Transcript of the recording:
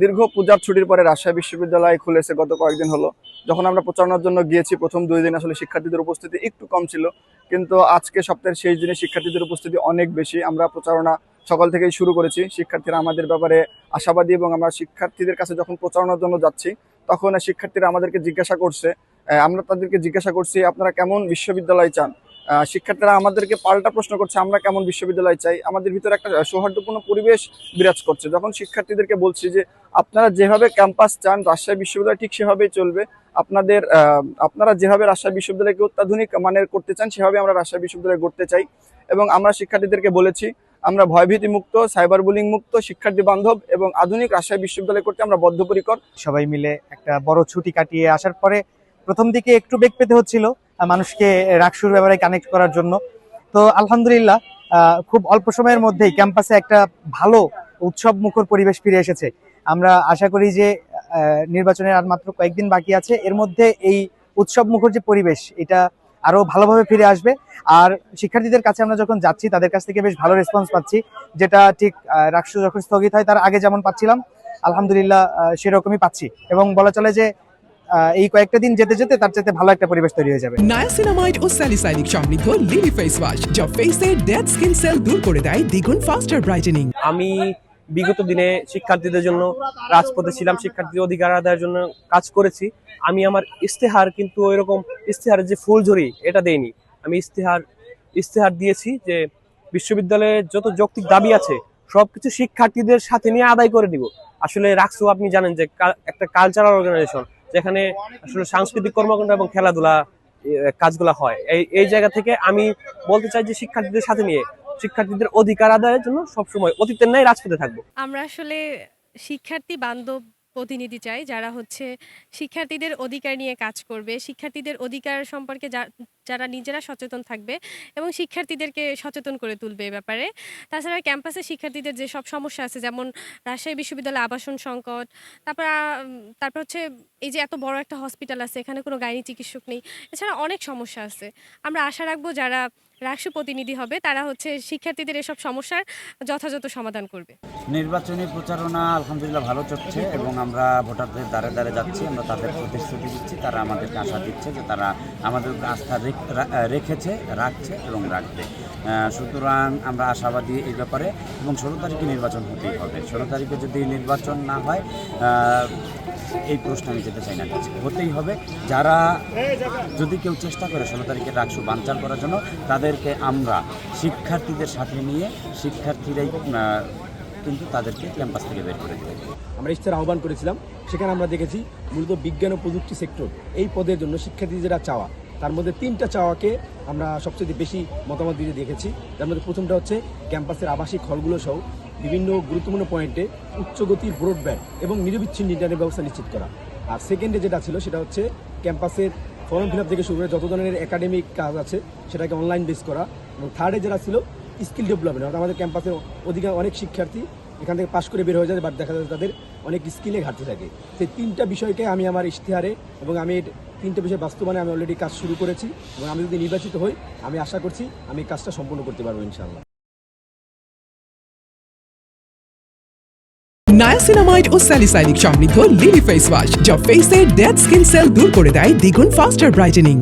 দীর্ঘ পূজার ছুটির পরে রাজশাহী বিশ্ববিদ্যালয় খুলেছে গত কয়েকদিন হলো। যখন আমরা প্রচারণার জন্য গিয়েছি, প্রথম দুই দিন আসলে শিক্ষার্থীদের উপস্থিতি একটু কম ছিল। কিন্তু আজকে সপ্তাহের শেষ দিনে শিক্ষার্থীদের উপস্থিতি অনেক বেশি। আমরা প্রচারণা সকাল থেকেই শুরু করেছি। শিক্ষার্থীরা আমাদের ব্যাপারে আশাবাদী এবং আমরা শিক্ষার্থীদের কাছে যখন প্রচারণার জন্য যাচ্ছি, তখন শিক্ষার্থীরা আমাদেরকে জিজ্ঞাসা করছে আমরা তাদেরকে জিজ্ঞাসা করছি, আপনারা কেমন বিশ্ববিদ্যালয় চান? শিক্ষার্থীরা আমাদেরকে পাল্টা প্রশ্ন করছে, আমরা কেমন বিশ্ববিদ্যালয় চাই? আমাদের ভিতরে একটা সৌহার্দ্যপূর্ণ পরিবেশ বিরাজ করছে। যখন শিক্ষার্থীদেরকে বলছি যে, আপনারা যেভাবে ক্যাম্পাস চান, রাজশাহী বিশ্ববিদ্যালয় ঠিক সেভাবেই চলবে। আপনাদের আপনারা যেভাবে রাজশাহী বিশ্ববিদ্যালয়কে অত্যাধুনিক মানের করতে চান, সেভাবে আমরা রাজশাহী বিশ্ববিদ্যালয় করতে চাই। এবং আমরা শিক্ষার্থীদেরকে বলেছি, আমরা ভয়ভীতি মুক্ত সাইবার বুলিং মুক্ত শিক্ষার্থী বান্ধব এবং আধুনিক রাজশাহী বিশ্ববিদ্যালয় করতে আমরা বদ্ধপরিকর। সবাই মিলে একটা বড় ছুটি কাটিয়ে আসার পরে প্রথম দিকে একটু বেগ পেতে হচ্ছিল মানুষকে রাকসুর ব্যাপারে কানেক্ট করার জন্য। তো আলহামদুলিল্লাহ খুব অল্প সময়ের মধ্যেই ক্যাম্পাসে একটা ভালো উৎসব মুখর পরিবেশ ফিরে এসেছে। আমরা আশা করি যে নির্বাচনের আর মাত্র কয়েকদিন বাকি আছে। এর মধ্যে এই উৎসব মুখর যে পরিবেশ, এটা আরও ভালোভাবে ফিরে আসবে। আর শিক্ষার্থীদের কাছে আমরা যখন যাচ্ছি, তাদের কাছ থেকে বেশ ভালো রেসপন্স পাচ্ছি, যেটা ঠিক রাকসু যখন স্থগিত হয়, তার আগে যেমন পাচ্ছিলাম, আলহামদুলিল্লাহ সেরকমই পাচ্ছি। এবং বলা চলে যে এই কয়েকটা দিন যেতে যেতে তার চাইতে ভালো একটা পরিবেশ তৈরি হয়ে যাবে। নায়াসিনামাইড ও স্যালিসাইনিক সমৃদ্ধ লিলি ফেস ওয়াশ যা ফেসের ডেড স্কিন সেল দূর করে দেয় দ্বিগুণ ফাস্টার ব্রাইটেনিং আমি বিগত দিনে শিক্ষার্থীদের জন্য রাজপথে ছিলাম শিক্ষার্থীদের অধিকার আদায়ের জন্য কাজ করেছি। আমি আমার ইস্তেহার কিন্তু ওই রকম ইস্তেহারের যে ফুলঝুরি এটা দেইনি। আমি ইস্তেহার ইস্তেহার দিয়েছি যে বিশ্ববিদ্যালয়ে যত যৌক্তিক দাবি আছে সবকিছু শিক্ষার্থীদের সাথে নিয়ে আদায় করে দিব। আসলে রাখসু আপনি জানেন যে একটা কালচারাল অর্গানাইজেশন যেখানে আসলে সাংস্কৃতিক কর্মকাণ্ড এবং খেলাধুলা কাজগুলা হয়। এই এই জায়গা থেকে আমি বলতে চাই যে শিক্ষার্থীদের সাথে নিয়ে শিক্ষার্থীদের অধিকার আদায়ের জন্য সবসময় অতীতের ন্যায় রাজপথে থাকব। আমরা আসলে শিক্ষার্থী বান্ধব প্রতিনিধি চাই যারা হচ্ছে শিক্ষার্থীদের অধিকার নিয়ে কাজ করবে, শিক্ষার্থীদের অধিকার সম্পর্কে যারা নিজেরা সচেতন থাকবে এবং শিক্ষার্থীদেরকে সচেতন করে তুলবে এ ব্যাপারে। তাছাড়া ক্যাম্পাসে শিক্ষার্থীদের যে সব সমস্যা আছে, যেমন রাজশাহী বিশ্ববিদ্যালয়ে আবাসন সংকট, তারপর তারপর হচ্ছে এই যে এত বড় একটা হসপিটাল আছে, এখানে কোনো গাইনি চিকিৎসক নেই, এছাড়া অনেক সমস্যা আছে। আমরা আশা রাখব যারা রাষ্ট্র প্রতিনিধি হবে, তারা হচ্ছে শিক্ষার্থীদের এসব সমস্যার যথাযথ সমাধান করবে। নির্বাচনী প্রচারণা আলহামদুলিল্লাহ ভালো চলছে এবং আমরা ভোটারদের দ্বারে দ্বারে যাচ্ছি, আমরা তাদের প্রতিশ্রুতি দিচ্ছি, তারা আমাদেরকে আশা দিচ্ছে যে তারা আমাদের আস্থা রেখ- রেখেছে, রাখছে এবং রাখবে। সুতরাং আমরা আশাবাদী এই ব্যাপারে এবং ষোলো তারিখে নির্বাচন হতেই হবে। ষোলো তারিখে যদি নির্বাচন না হয় এই প্রশ্ন আমি যেতে চাই না হতেই হবে। যারা যদি কেউ চেষ্টা করে ষোলো তারিখের রাগসু বানচাল করার জন্য, তাদেরকে আমরা শিক্ষার্থীদের সাথে নিয়ে, শিক্ষার্থীরাই কিন্তু তাদেরকে ক্যাম্পাস থেকে বের করে দেবে আমরা ইচ্ছার আহ্বান করেছিলাম। সেখানে আমরা দেখেছি মূলত বিজ্ঞান ও প্রযুক্তি সেক্টর এই পদের জন্য শিক্ষার্থীদের চাওয়া। তার মধ্যে তিনটা চাওয়াকে আমরা সবচেয়ে বেশি মতামত দিতে দেখেছি। তার মধ্যে প্রথমটা হচ্ছে ক্যাম্পাসের আবাসিক হলগুলো সহ বিভিন্ন গুরুত্বপূর্ণ পয়েন্টে উচ্চগতির ব্রডব্যান্ড এবং নিরবিচ্ছিন্ন ইন্টারনেট ব্যবস্থা নিশ্চিত করা। আর সেকেন্ডে যেটা ছিল, সেটা হচ্ছে ক্যাম্পাসের ফর্ম ফিল থেকে শুরু করে যত ধরনের একাডেমিক কাজ আছে, সেটাকে অনলাইন বেস করা। এবং থার্ডে যেটা ছিল স্কিল ডেভেলপমেন্ট অর্থাৎ আমাদের ক্যাম্পাসে অধিকাংশ, অনেক শিক্ষার্থী এখান থেকে পাশ করে বের হয়ে যায় বাট দেখা যাচ্ছে তাদের অনেক স্কিলে ঘাটতি থাকে। সেই তিনটা বিষয়কে আমি আমার ইশতেহারে এবং আমি তিনটা বিষয় বাস্তবায়নে আমি অলরেডি কাজ শুরু করেছি এবং আমি যদি নির্বাচিত হই, আমি আশা করছি আমি কাজটা সম্পূর্ণ করতে পারব ইনশাআল্লাহ। নায়াসিনামাইড ও স্যালিসাইনিক সমৃদ্ধ লিলি ফেস ওয়াশ যা ফেসের ডেড স্কিন সেল দূর করে দেয় দ্বিগুণ ফাস্টার ব্রাইটেনিং